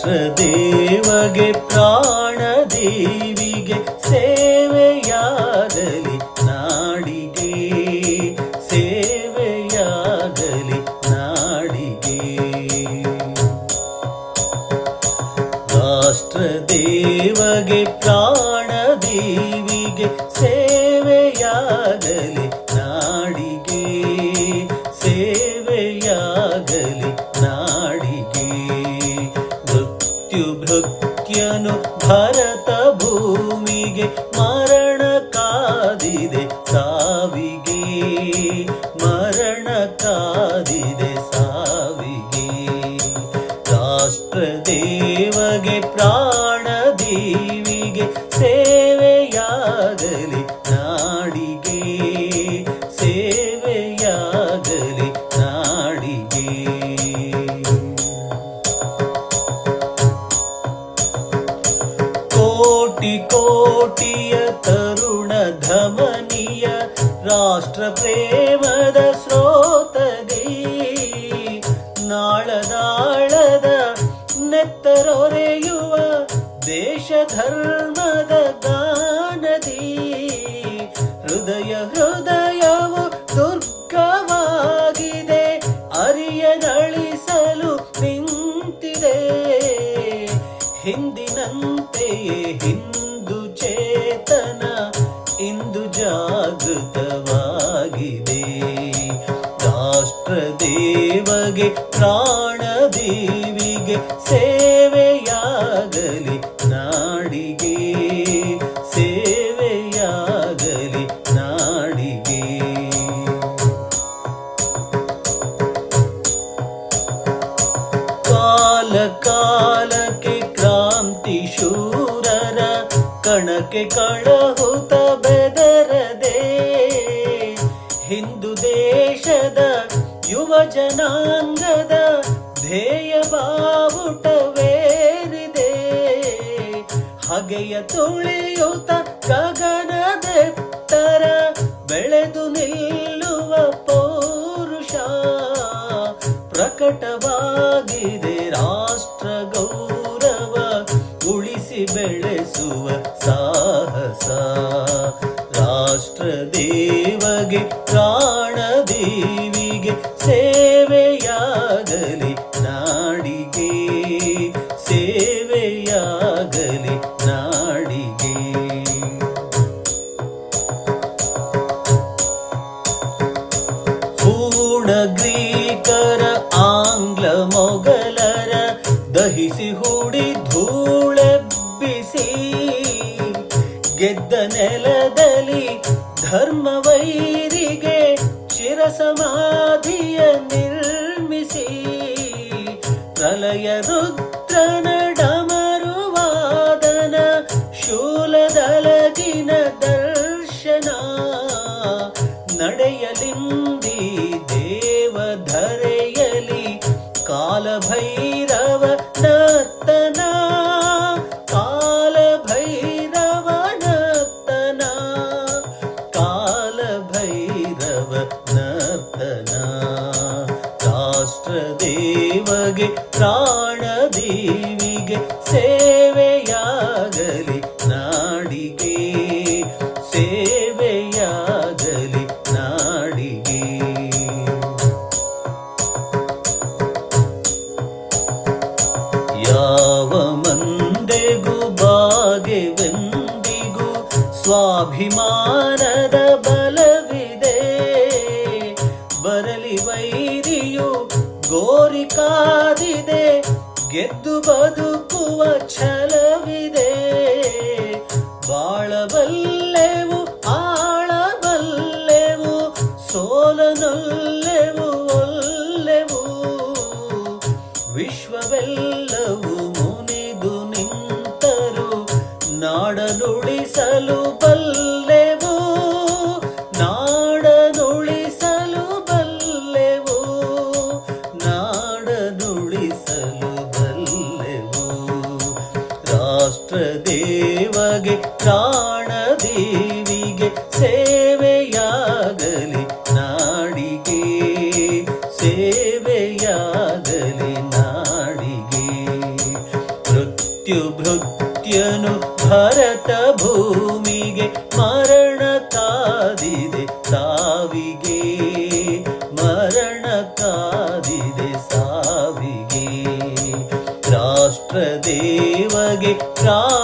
ದೇವಗೆ ಪ್ರಾಣ ದೇವಿಗೆ ಸೇವೆಯಾಗಲಿ ನಾಡಿಗೆ ಸೇವೆಯಾಗಲಿ ನಾಡಿಗೆ ರಾಷ್ಟ್ರ ದೇವಗೆ ಪ್ರಾಣ ದೇವಿಗೆ ಸೇವೆಯಾಗಲಿ ಮೃತ್ಯು ಭಾರತ ಭೂಮಿಗೆ ಮರಣ ಕಾದಿದೆ. ಸಾವಿಗೆ ಕೋಟಿಯ ತರುಣ ಧಮನಿಯ ರಾಷ್ಟ್ರ ಪ್ರೇಮದ ಸ್ರೋತದಿ. ನಾಳದಾಳದ ನೆತ್ತರೊರೆಯುವ ದೇಶ ಧರ್ಮದ ಗಾನದಿ ಕಾಲಕ್ಕೆ ಕ್ರಾಂತಿ ಶೂರರ ಕಣಕ್ಕೆ ಕಳಹುತ ಬೆದರದೆ. ಹಿಂದೂ ದೇಶದ ಯುವ ಜನಾಂಗದ ಧ್ಯೇಯ ಬಾವುಟವೇರಿದೆ ಹಗೆಯ ತುಳಿಯುತ ಗಗನದೆತ್ತರ ಬೆಳೆದು ನಿಲ್ಲುವ ಪೌರುಷ ಪ್ರಕಟವಾಗಿದೆ ಸಾಹಸ. ರಾಷ್ಟ್ರ ದೇವಗೆ ಪ್ರಾಣ ದೇವಿಗೆ ಸೇವೆಯಾಗಲಿ ನಾಡಿಗೆ. ಸೇವೆಯಾಗಲಿ ನಾಡಿಗೆ. ಪೂರ್ಣ ಗ್ರೀಕರ, ಆಂಗ್ಲ ಮೊಘಲರ, ದಹಿಸಿ ಹೂಡಿ ಧೂಳೆಬ್ಬಿಸಿ ಗೆದ್ದ ನೆಲದಲ್ಲಿ ಧರ್ಮವೈರಿಗೆ ಚಿರಸಮಾಧಿಯ ನಿರ್ಮಿಸಿ ಪ್ರಲಯ ರುದ್ರನ ಡಮರುವಾದನ ಶೂಲದಲಗಿನ ದರ್ಶನ ನಡೆಯಲಿಂದಿ ದೇವಗೆ ಪ್ರಾಣ ದೇವಿಗೆ ಸೇವೆಯಾಗಲಿ ನಾಡಿಗೆ ಸೇವೆಯಾಗಲಿ ನಾಡಿಗೆ. ಯಾವ ಮಂದೆಗೂ ಬಾಗೆವೆಂದಿಗೂ ಸ್ವಾಭಿಮಾನದ ಗೆದ್ದು ಬದುಕುವ ಛಲವಿದೆ ರಾಷ್ಟ್ರ ದೇವಗೆ ದೇವಗೆ